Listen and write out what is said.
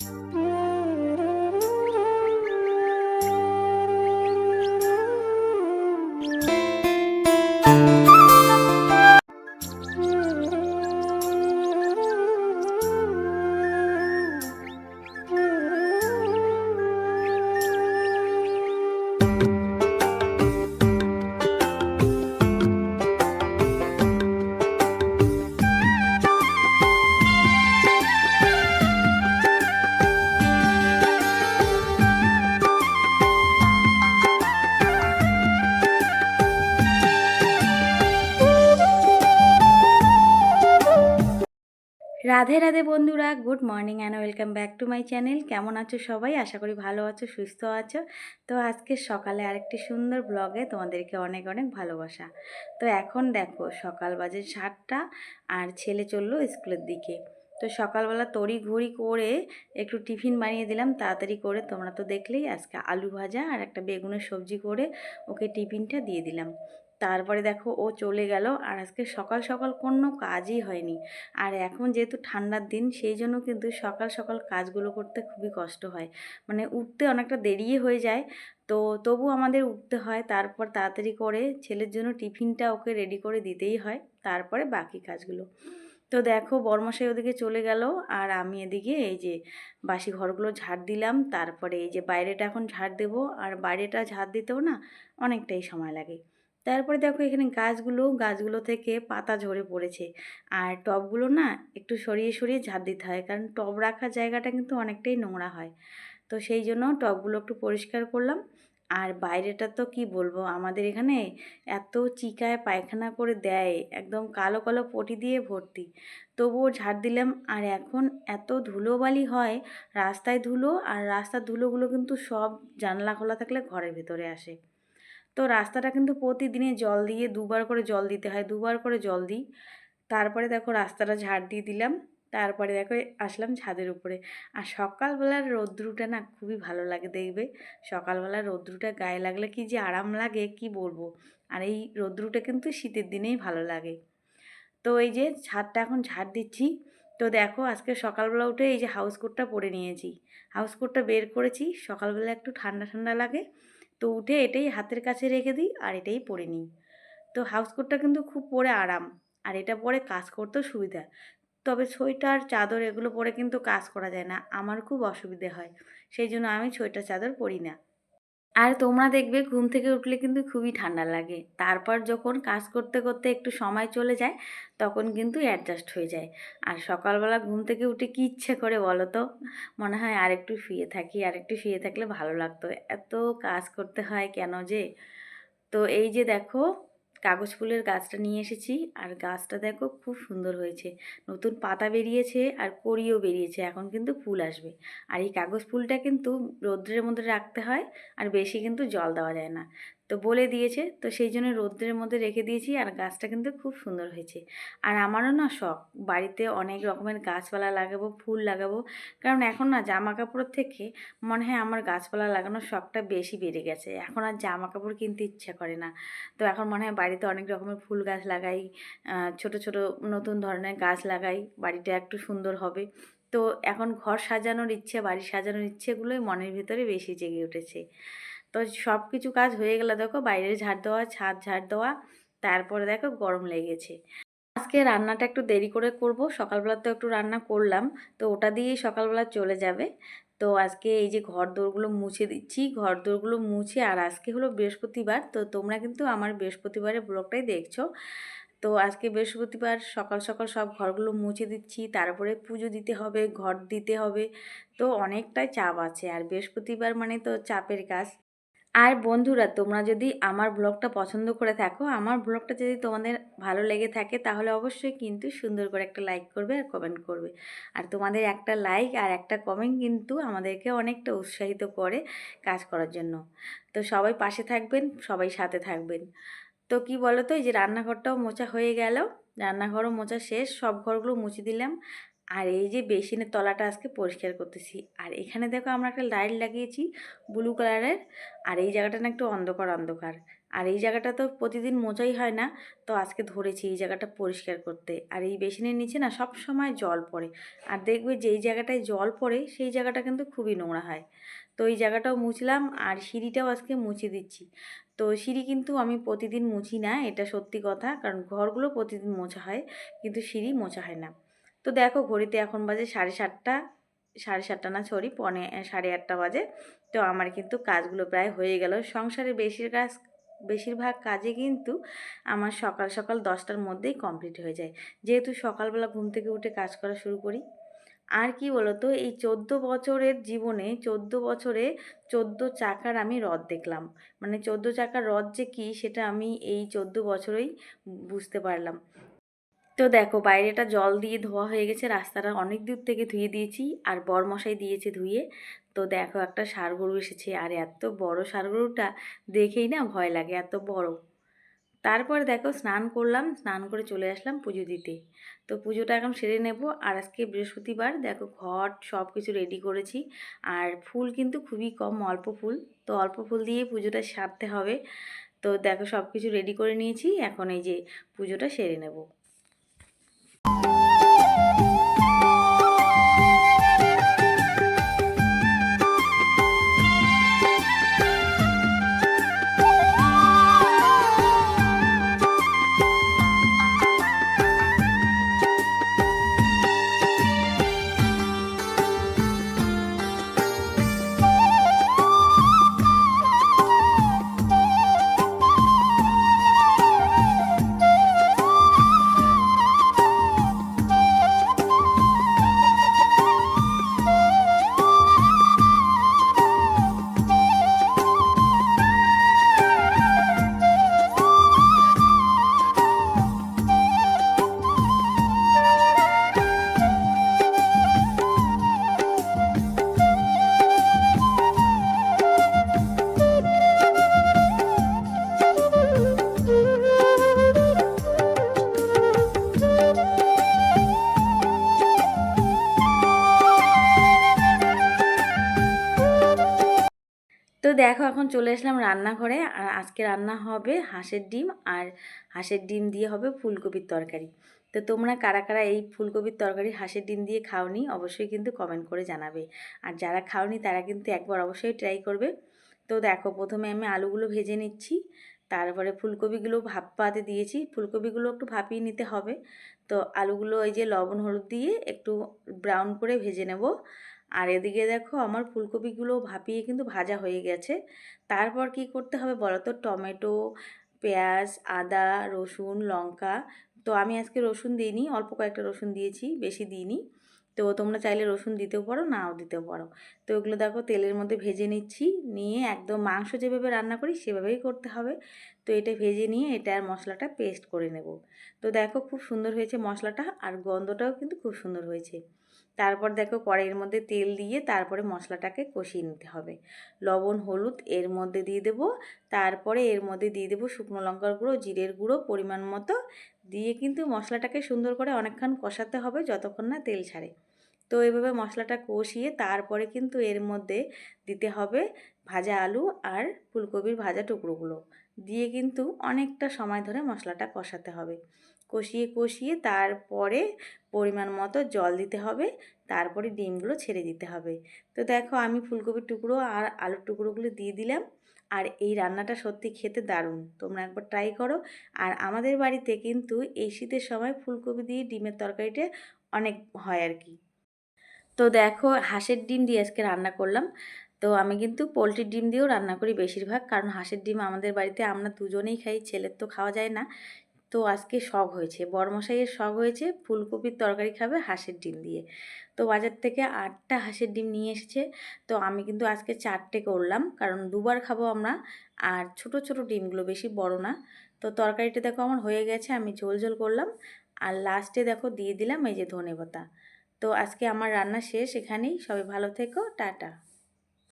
Hum. Radhe Radhe বন্ধুরা, good morning and welcome back to my channel কেমন আছো সবাই? আশা করি ভালো আছো, সুস্থ আছো। তো আজকে সকালে আরেকটি সুন্দর ব্লগে তোমাদেরকে অনেক অনেক ভালোবাসা। তো এখন দেখো, সকাল বাজে সাতটা আর ছেলে চলল স্কুলের দিকে। তো সকালবেলা তড়ি ঘড়ি করে একটু টিফিন বানিয়ে দিলাম, তাড়াতাড়ি করে তোমরা তো দেখলেই আজকে আলু ভাজা আর একটা বেগুনের সবজি করে ওকে টিফিনটা দিয়ে দিলাম। তারপরে দেখো ও চলে গেল। আর আজকে সকাল সকাল কোনো কাজই হয়নি। আর এখন যেহেতু ঠান্ডার দিন, সেই জন্য কিন্তু সকাল সকাল কাজগুলো করতে খুবই কষ্ট হয়। মানে উঠতে অনেকটা দেরিয়ে হয়ে যায়। তো তবু আমাদের উঠতে হয়। তারপর তাড়াতাড়ি করে ছেলের জন্য টিফিনটা ওকে রেডি করে দিতেই হয়। তারপরে বাকি কাজগুলো। তো দেখো বর্মশাই ওদিকে চলে গেল। আর আমি এদিকে এই যে বাসি ঘরগুলো ঝাড় দিলাম। তারপরে এই যে বাইরেটা এখন ঝাড় দেবো। আর বাইরেটা ঝাড় দিতেও না অনেকটাই সময় লাগে। তারপরে দেখো এখানে গাছগুলো গাছগুলো থেকে পাতা ঝরে পড়েছে। আর টবগুলো না একটু সরিয়ে সরিয়ে ঝাঁপ দিতে হয়, কারণ টব রাখার জায়গাটা কিন্তু অনেকটাই নোংরা হয়। তো সেই জন্য টবগুলো একটু পরিষ্কার করলাম। আর বাইরেটা তো কি বলব, আমাদের এখানে এত চিকায় পায়খানা করে দেয়, একদম কালো কালো পটি দিয়ে ভর্তি। তবুও ঝাড় দিলাম, আর এখন এত ধুলোবালি হয়, রাস্তায় ধুলো, আর রাস্তার ধুলোগুলো কিন্তু সব জানলা খোলা থাকলে ঘরের ভেতরে আসে। তো রাস্তাটা কিন্তু প্রতিদিনে জল দিয়ে দুবার করে জল দিতে হয়, দুবার করে জল দিই। তারপরে দেখো রাস্তাটা ঝাড় দিয়ে দিলাম, তারপরে দেখো আসলাম ছাদের উপরে। আর সকালবেলার রৌদ্রুটা না খুবই ভালো লাগে দেখবে। সকালবেলার রৌদ্রুটা গায়ে লাগলে কি যে আরাম লাগে, কি বলব? আর এই রৌদ্রুটা কিন্তু শীতের দিনেই ভালো লাগে। তো এই যে ছাদটা এখন ঝাড় দিচ্ছি। তো দেখো আজকে সকালবেলা উঠে এই যে হাউস কোটটা পরে নিয়েছি। হাউস কোটটা বের করেছি, সকালবেলা একটু ঠান্ডা ঠান্ডা লাগে। তো উঠে এটাই হাতের কাছে রেখে দিই আর এটাই পরে নিই। তো হাউস কোটটা কিন্তু খুব পরে আরাম। আর এটা পরে কাজ করতেও সুবিধা। তবে সোয়েটার, চাদর এগুলো পরে কিন্তু কাজ করা যায় না। আমার খুব অসুবিধে হয়। সেই জন্য আমি সোয়েটার, চাদর পরি না। আর তোমরা দেখবে ঘুম থেকে উঠলে কিন্তু খুবই ঠান্ডা লাগে। তারপর যখন কাজ করতে করতে একটু সময় চলে যায়, তখন কিন্তু অ্যাডজাস্ট হয়ে যায়। আর সকালবেলা ঘুম থেকে উঠে কী ইচ্ছে করে বলো তো? মনে হয় আর একটু শুয়ে থাকি আর একটু শুয়ে থাকলে ভালো লাগতো। এত কাজ করতে হয় কেন যে? তো এই যে দেখো কাগজ ফুলের গাছটা নিয়ে এসেছি। আর গাছটা দেখো খুব সুন্দর হয়েছে। নতুন পাতা বেরিয়েছে আর কড়িও বেরিয়েছে। এখন কিন্তু ফুল আসবে। আর এই কাগজ ফুলটা কিন্তু রৌদ্রের মধ্যে রাখতে হয় আর বেশি কিন্তু জল দেওয়া যায় না। তো বলে দিয়েছে। তো সেই জন্য রৌদ্রের মধ্যে রেখে দিয়েছি আর গাছটা কিন্তু খুব সুন্দর হয়েছে। আর আমারও না শখ, বাড়িতে অনেক রকমের গাছপালা লাগাবো, ফুল লাগাবো। কারণ এখন না জামা কাপড়ের থেকে মনে হয় আমার গাছপালা লাগানোর শখটা বেশি বেড়ে গেছে। এখন আর জামা কাপড় কিনতে ইচ্ছা করে না। তো এখন মনে হয় বাড়িতে অনেক রকমের ফুল গাছ লাগাই ছোট ছোট নতুন ধরনের গাছ লাগাই, বাড়িটা একটু সুন্দর হবে। তো এখন ঘর সাজানোর ইচ্ছে, বাড়ি সাজানোর ইচ্ছেগুলোই মনের ভিতরে বেশি জেগে উঠেছে। তো সব কিছু কাজ হয়ে গেলে, দেখো বাইরে ঝাড় দেওয়া, ছাদ ঝাড় দেওয়া, তারপরে দেখো গরম লেগেছে। আজকে রান্নাটা একটু দেরি করে করব, সকালবেলা তো একটু রান্না করলাম, তো ওটা দিয়েই সকালবেলা চলে যাবে। তো আজকে এই যে ঘর দোরগুলো মুছে দিচ্ছি, ঘর দোরগুলো মুছে, আর আজকে হলো বৃহস্পতিবার, তো তোমরা কিন্তু আমার বৃহস্পতিবারের ব্লগটাই দেখছ। তো আজকে বৃহস্পতিবার সকাল সকাল সব ঘরগুলো মুছে দিচ্ছি, তারপরে পুজো দিতে হবে, ঘর দিতে হবে, তো অনেকটাই চাপ আছে। আর বৃহস্পতিবার মানে তো চাপের কাজ। আর বন্ধুরা, তোমরা যদি আমার ব্লগটা পছন্দ করে থাকো, আমার ব্লগটা যদি তোমাদের ভালো লেগে থাকে, তাহলে অবশ্যই কিন্তু সুন্দর করে একটা লাইক করবে আর কমেন্ট করবে। আর তোমাদের একটা লাইক আর একটা কমেন্ট কিন্তু আমাদেরকে অনেকটা উৎসাহিত করে কাজ করার জন্য। তো সবাই পাশে থাকবেন, সবাই সাথে থাকবেন। তো কি বলো তো এই যে রান্নাঘরটাও মোচা হয়ে গেল, রান্নাঘরও মোচা শেষ, সব ঘরগুলো মুছে দিলাম। আর এই যে বেসিনের তলাটা আজকে পরিষ্কার করতেছি। আর এখানে দেখো আমরা একটা লাইট লাগিয়েছি ব্লু কালারের, আর এই জায়গাটা না একটু অন্ধকার অন্ধকার। আর এই জায়গাটা তো প্রতিদিন মোজাই হয় না, তো আজকে ধরেছি এই জায়গাটা পরিষ্কার করতে। আর এই বেসিনের নিচে না সব সময় জল পড়ে। আর দেখবে যেই জায়গাটায় জল পড়ে, সেই জায়গাটা কিন্তু খুবই নোংরা হয়। তো এই জায়গাটাও মুছলাম, আর সিঁড়িটাও আজকে মুছে দিচ্ছি। তো সিঁড়ি কিন্তু আমি প্রতিদিন মুছি না, এটা সত্যি কথা, কারণ ঘরগুলো প্রতিদিন মোছা হয়, কিন্তু সিঁড়ি মোছা হয় না। তো দেখো ঘড়িতে এখন বাজে সাড়ে সাতটা সাড়ে সাতটা না সরি পনে সাড়ে আটটা বাজে। তো আমার কিন্তু কাজগুলো প্রায় হয়ে গেল। সংসারে বেশির কাজ, বেশিরভাগ কাজে কিন্তু আমার সকাল সকাল দশটার মধ্যেই কমপ্লিট হয়ে যায়। যেহেতু সকালবেলা ঘুম থেকে উঠে কাজ করা শুরু করি, আর কি বলতো, এই চোদ্দ বছরের জীবনে, চোদ্দ বছরে চোদ্দ চাকার আমি রথ দেখলাম। মানে চোদ্দ চাকার রথ যে কী, সেটা আমি এই চোদ্দ বছরেই বুঝতে পারলাম। তো দেখো বাইরেটা জল দিয়ে ধোয়া হয়ে গেছে, রাস্তাটা অনেক দূর থেকে ধুয়ে দিয়েছি আর বরমশাই দিয়েছে ধুয়ে। তো দেখো একটা ষাঁড় গরু এসেছে আর এত বড় ষাঁড় গরুটা দেখেই না ভয় লাগে, এত বড়। তারপর দেখো স্নান করলাম, স্নান করে চলে আসলাম পুজো দিতে। তো পুজোটা এখন সেরে নেব আর আজকে বৃহস্পতিবার দেখো ঘট সব কিছু রেডি করেছি আর ফুল কিন্তু খুবই কম, অল্প ফুল। তো অল্প ফুল দিয়ে পুজোটা সারতে হবে। তো দেখো সব কিছু রেডি করে নিয়েছি, এখন এই যে পুজোটা সেরে নেব। দেখো, এখন চলে আসলাম রান্নাঘরে। আর আজকে রান্না হবে হাঁসের ডিম আর হাঁসের ডিম দিয়ে হবে ফুলকপির তরকারি। তো তোমরা কারা কারা এই ফুলকপির তরকারি হাঁসের ডিম দিয়ে খাওনি, অবশ্যই কিন্তু কমেন্ট করে জানাবে। আর যারা খাওনি, তারা কিন্তু একবার অবশ্যই ট্রাই করবে। তো দেখো, প্রথমে আমি আলুগুলো ভেজে নিচ্ছি। তারপরে ফুলকপিগুলো ভাপাতে দিয়েছি। ফুলকপিগুলো একটু ভাপিয়ে নিতে হবে। তো আলুগুলো ওই যে লবণ, হলুদ দিয়ে একটু ব্রাউন করে ভেজে নেব। আর এদিকে দেখো আমার ফুলকপিগুলো ভাপিয়ে কিন্তু ভাজা হয়ে গেছে। তারপর কি করতে হবে বলো তো? টমেটো, পেঁয়াজ, আদা, রসুন, লঙ্কা। তো আমি আজকে রসুন দিইনি, অল্প কয়েকটা রসুন দিয়েছি, বেশি দিইনি। তো তোমরা চাইলে রসুন দিতেও পারো, নাও দিতেও পারো। তো ওগুলো দেখো তেলের মধ্যে ভেজে নিচ্ছি, নিয়ে একদম মাংস যেভাবে রান্না করি সেভাবেই করতে হবে। তো এটা ভেজে নিয়ে এটা আর মশলাটা পেস্ট করে নেব। তো দেখো খুব সুন্দর হয়েছে মশলাটা, আর গন্ধটাও কিন্তু খুব সুন্দর হয়েছে। তারপর দেখো কড়াইয়ের মধ্যে তেল দিয়ে তারপরে মশলাটাকে কষিয়ে নিতে হবে। লবণ, হলুদ এর মধ্যে দিয়ে দেবো। তারপরে এর মধ্যে দিয়ে দেবো শুকনো লঙ্কার গুঁড়ো, জিরের গুঁড়ো পরিমাণ মতো। দিয়ে কিন্তু মশলাটাকে সুন্দর করে অনেকক্ষণ কষাতে হবে যতক্ষণ না তেল ছাড়ে। তো এইভাবে মশলাটা কষিয়ে তারপরে কিন্তু এর মধ্যে দিতে হবে ভাজা আলু আর ফুলকপির ভাজা টুকরোগুলো। দিয়ে কিন্তু অনেকটা সময় ধরে মশলাটা কষাতে হবে। কষিয়ে কষিয়ে তারপরে পরিমাণ মতো জল দিতে হবে, তারপরে ডিমগুলো ছেড়ে দিতে হবে। তো দেখো আমি ফুলকপির টুকরো আর আলুর টুকরোগুলো দিয়ে দিলাম আর এই রান্নাটা সত্যি খেতে দারুণ। তোমরা একবার ট্রাই করো। আর আমাদের বাড়িতে কিন্তু এই শীতের সময় ফুলকপি দিয়ে ডিমের তরকারিটা অনেক হয় আর কি। তো দেখো হাঁসের ডিম দিয়ে আজকে রান্না করলাম। তো আমি কিন্তু পোলট্রির ডিম দিয়েও রান্না করি বেশিরভাগ। কারণ হাঁসের ডিম আমাদের বাড়িতে আমরা দুজনেই খাই, ছেলের তো খাওয়া যায় না। তো আজকে শখ হয়েছে, বড়মশাইয়ের শখ হয়েছে ফুলকপির তরকারি খাবে হাঁসের ডিম দিয়ে। তো বাজার থেকে আটটা হাঁসের ডিম নিয়ে এসেছে। তো আমি কিন্তু আজকে চারটে করলাম, কারণ দুবার খাব আমরা। আর ছোট ছোট ডিমগুলো বেশি বড় না। তো তরকারিটা দেখো আমার হয়ে গেছে, আমি ঝোল ঝোল করলাম। আর লাস্টে দেখো দিয়ে দিলাম এই যে ধনে পাতা তো আজকে আমার রান্না শেষ, এখানেই। সবাই ভালো থেকো, টাটা।